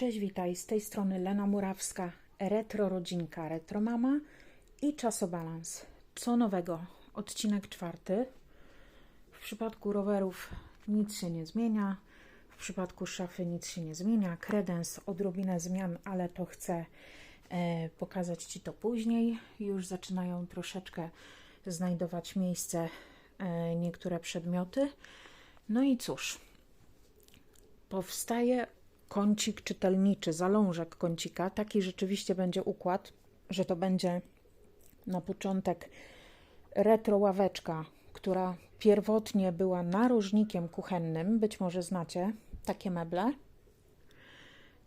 Cześć, witaj. Z tej strony Lena Murawska, retro rodzinka, retro mama i czasobalans. Co nowego? Odcinek czwarty. W przypadku rowerów nic się nie zmienia. W przypadku szafy nic się nie zmienia. Kredens odrobinę zmian, ale to chcę e, pokazać Ci to później. Już zaczynają troszeczkę znajdować miejsce e, niektóre przedmioty. No i cóż, powstaje kącik czytelniczy, zalążek kącika. Taki rzeczywiście będzie układ, że to będzie na początek retro ławeczka, która pierwotnie była narożnikiem kuchennym. Być może znacie takie meble.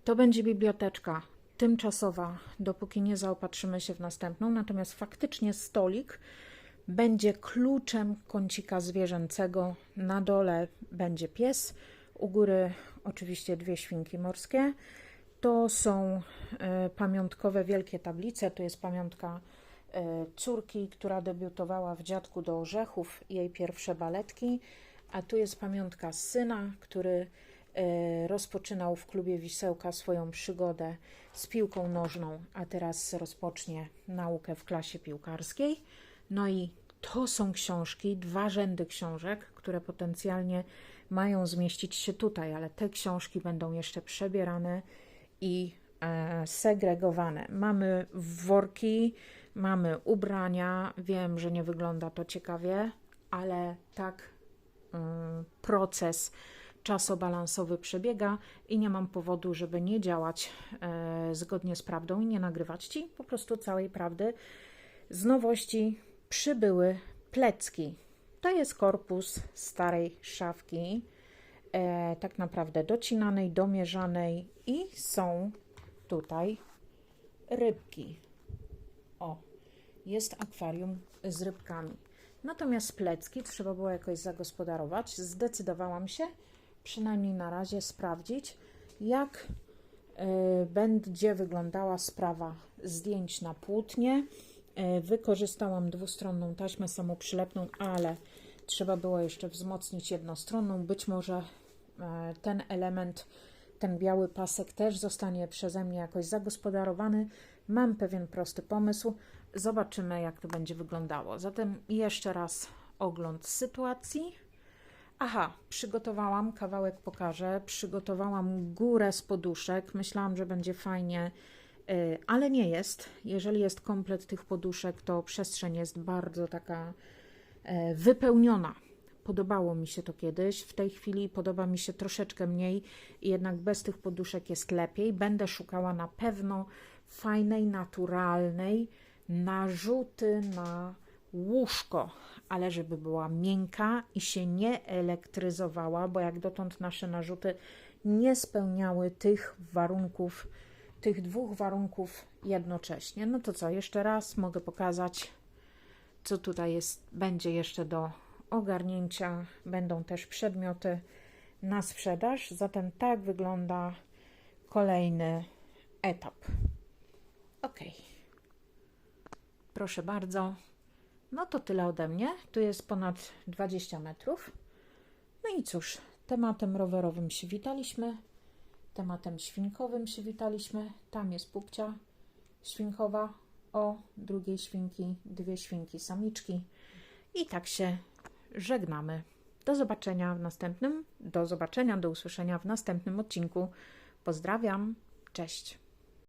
To będzie biblioteczka tymczasowa, dopóki nie zaopatrzymy się w następną. Natomiast faktycznie stolik będzie kluczem kącika zwierzęcego. Na dole będzie pies, u góry oczywiście dwie świnki morskie. To są e, pamiątkowe wielkie tablice. To jest pamiątka e, córki, która debiutowała w Dziadku do Orzechów, jej pierwsze baletki. A tu jest pamiątka syna, który e, rozpoczynał w klubie Wisełka swoją przygodę z piłką nożną, a teraz rozpocznie naukę w klasie piłkarskiej. No i to są książki, dwa rzędy książek, które potencjalnie mają zmieścić się tutaj, ale te książki będą jeszcze przebierane i e, segregowane. Mamy worki, mamy ubrania. Wiem, że nie wygląda to ciekawie, ale tak mm, proces czasobalansowy przebiega i nie mam powodu, żeby nie działać e, zgodnie z prawdą i nie nagrywać Ci po prostu całej prawdy. Z nowości przybyły plecki. To jest korpus starej szafki, e, tak naprawdę docinanej, domierzanej i są tutaj rybki. O, jest akwarium z rybkami. Natomiast plecki trzeba było jakoś zagospodarować. Zdecydowałam się, przynajmniej na razie, sprawdzić, jak y, będzie wyglądała sprawa zdjęć na płótnie. Y, wykorzystałam dwustronną taśmę samoprzylepną, ale trzeba było jeszcze wzmocnić jednostronną. Być może y, ten element, ten biały pasek też zostanie przeze mnie jakoś zagospodarowany. Mam pewien prosty pomysł. Zobaczymy, jak to będzie wyglądało. Zatem jeszcze raz ogląd sytuacji. Aha, przygotowałam, kawałek pokażę. Przygotowałam górę z poduszek. Myślałam, że będzie fajnie, ale nie jest. Jeżeli jest komplet tych poduszek, to przestrzeń jest bardzo taka e, wypełniona. Podobało mi się to kiedyś. W tej chwili podoba mi się troszeczkę mniej, jednak bez tych poduszek jest lepiej. Będę szukała na pewno fajnej, naturalnej narzuty na łóżko, ale żeby była miękka i się nie elektryzowała, bo jak dotąd nasze narzuty nie spełniały tych warunków, tych dwóch warunków jednocześnie. No to co, jeszcze raz mogę pokazać, co tutaj jest, będzie jeszcze do ogarnięcia. Będą też przedmioty na sprzedaż. Zatem tak wygląda kolejny etap. Ok. Proszę bardzo. No to tyle ode mnie. Tu jest ponad 20 metrów. No i cóż, tematem rowerowym się witaliśmy, tematem świnkowym się witaliśmy. Tam jest pupcia świnkowa, o drugiej świnki, dwie świnki samiczki. I tak się żegnamy. Do zobaczenia w następnym, do zobaczenia, do usłyszenia w następnym odcinku. Pozdrawiam, cześć.